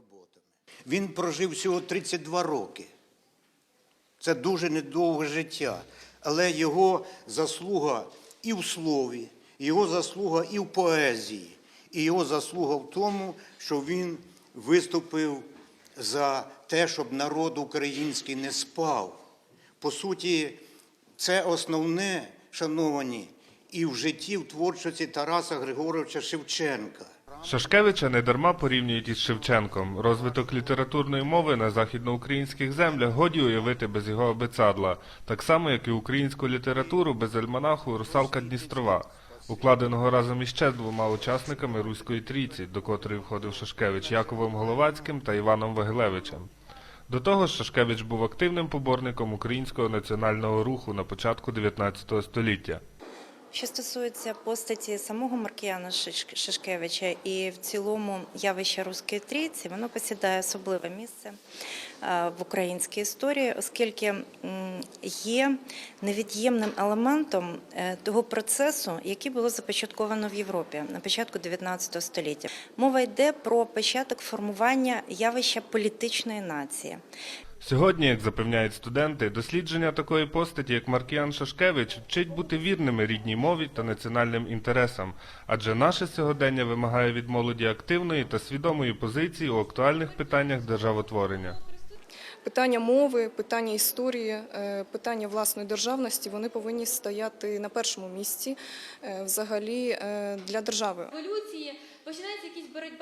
роботами. Він прожив всього 32 роки. Це дуже недовге життя, але його заслуга і в слові, його заслуга і в поезії, і його заслуга в тому, що він виступив за те, щоб народ український не спав. По суті, це основне, шановані, і в житті, в творчості Тараса Григоровича Шевченка. Шашкевича недарма порівнюють із Шевченком. Розвиток літературної мови на західноукраїнських землях годі уявити без його абецадла, так само, як і українську літературу без альманаху «Русалка Дністрова», укладеного разом із двома учасниками Руської трійці, до котрої входив Шашкевич Яковом Головацьким та Іваном Вагилевичем. До того ж, Шашкевич був активним поборником українського національного руху на початку 19 століття. Що стосується постаті самого Маркіяна Шишкевича і в цілому явища Руської трійці, воно посідає особливе місце е, в українській історії, оскільки є невід'ємним елементом е, того процесу, який було започатковано в Європі на початку 19 століття. Мова йде про початок формування явища політичної нації. Сьогодні, як запевняють студенти, дослідження такої постаті, як Маркіян Шашкевич, вчить бути вірними рідній мові та національним інтересам, адже наше сьогодення вимагає від молоді активної та свідомої позиції у актуальних питаннях державотворення. Питання мови, питання історії, е, питання власної державності вони повинні стояти на першому місці е, взагалі е, для держави. Революції починається якась боротьба